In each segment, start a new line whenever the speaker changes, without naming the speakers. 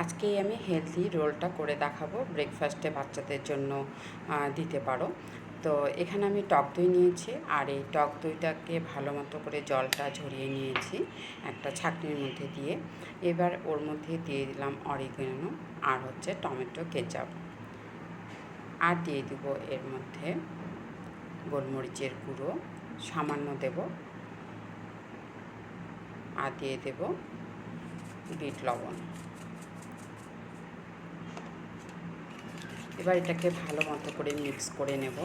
আজকেই আমি হেলদি রোলটা করে দেখাবো ব্রেকফাস্টে বাচ্চাদের জন্য দিতে পারো। তো এখানে আমি টক দই নিয়েছি, আর এই টক দইটাকে ভালো মতো করে জলটা ঝরিয়ে নিয়েছি একটা ছাঁকনির মধ্যে দিয়ে। এবার ওর মধ্যে দিয়ে দিলাম অরিগানো আর হচ্ছে টমেটো কেচাপ। আর দিয়ে দিব এর মধ্যে গোলমরিচের গুঁড়ো, সামান্য দেব। আর দিয়ে দেব বিট লবণ। এবার এটাকে ভালো মতো করে মিক্স করে নেব।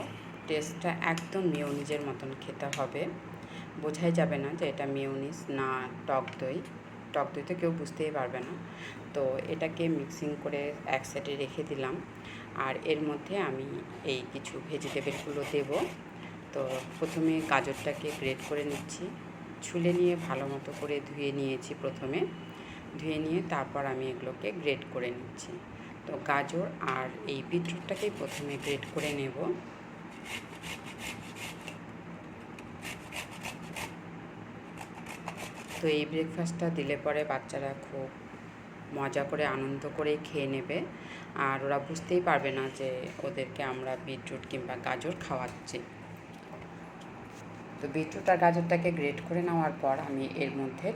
টেস্টটা একদম মিওনিজের মতন খেতে হবে। বোঝাই যাবে না যে এটা মিওনিজ না টক দই। টক দই তো কেউ বুঝতেই পারবে না। তো এটাকে মিক্সিং করে এক সাইডে রেখে দিলাম। আর এর মধ্যে আমি এই কিছু ভেজিটেবলগুলো দেব। তো প্রথমে গাজরটাকে গ্রেট করে নিচ্ছি। ছুলে নিয়ে ভালো মতো করে ধুয়ে নিয়েছি প্রথমে। ধুয়ে নিয়ে তারপর আমি এগুলোকে গ্রেট করে নিচ্ছি। তো গাজর আর এই বিটরুটটাকেই প্রথমে গ্রেট করে নেব। তো এই ব্রেকফাস্টটা দিলে পরে বাচ্চারা খুব মজা করে, আনন্দ করে খেয়ে নেবে। আর ওরা বুঝতেই পারবে না যে ওদেরকে আমরা বিটরুট কিংবা গাজর খাওয়াচ্ছি। তো বিটরুট আর গাজরটাকে গ্রেট করে নেওয়ার পর আমি এর মধ্যে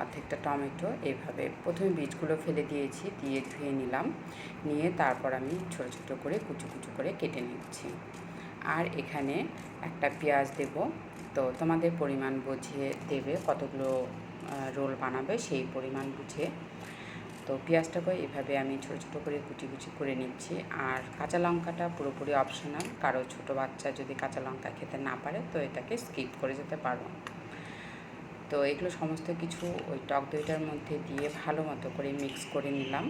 অর্ধেকটা টমেটো এইভাবে প্রথমে বীজগুলো ফেলে দিয়েছি, দিয়ে ধুয়ে নিলাম। নিয়ে তারপর আমি ছোটো ছোটো করে কুচু কুচু করে কেটে নিচ্ছি। আর এখানে একটা পেঁয়াজ দেব। তো তোমাদের পরিমাণ বুঝিয়ে দেবে কতগুলো রোল বানাবে সেই পরিমাণ বুঝে। তো পেঁয়াজটাকে এভাবে আমি ছোটো ছোটো করে কুচি কুচি করে নিচ্ছি। আর কাঁচা লঙ্কাটা পুরোপুরি অপশনাল, কারও ছোটো বাচ্চা যদি কাঁচা লঙ্কা খেতে না পারে, তো এটাকে স্কিপ করে যেতে পারো। তো এগুলো সমস্ত কিছু ওই টক দইটার মধ্যে দিয়ে ভালো মতো করে মিক্স করে নিলাম।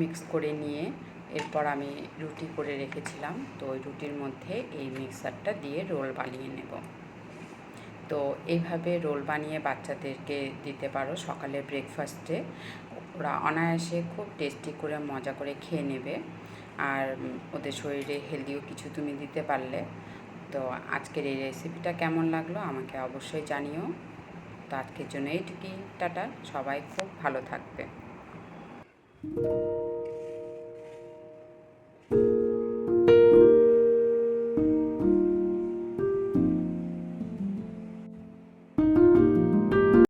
মিক্স করে নিয়ে এরপর আমি রুটি করে রেখেছিলাম, তো ওই রুটির মধ্যে এই মিক্সারটা দিয়ে রোল বানিয়ে নেব। তো এইভাবে রোল বানিয়ে বাচ্চাদেরকে দিতে পারো সকালে ব্রেকফাস্টে ওরা অনায়াসে খুব টেস্টি করে মজা করে খেয়ে নেবে। আর ওদের শরীরে হেলদিও কিছু তুমি দিতে পারলে। তো আজকের এই রেসিপিটা কেমন লাগল আমাকে অবশ্যই জানিও। তো আজকের জন্য এইটুকুই, টাটা, সবাই খুব ভালো থাকবে।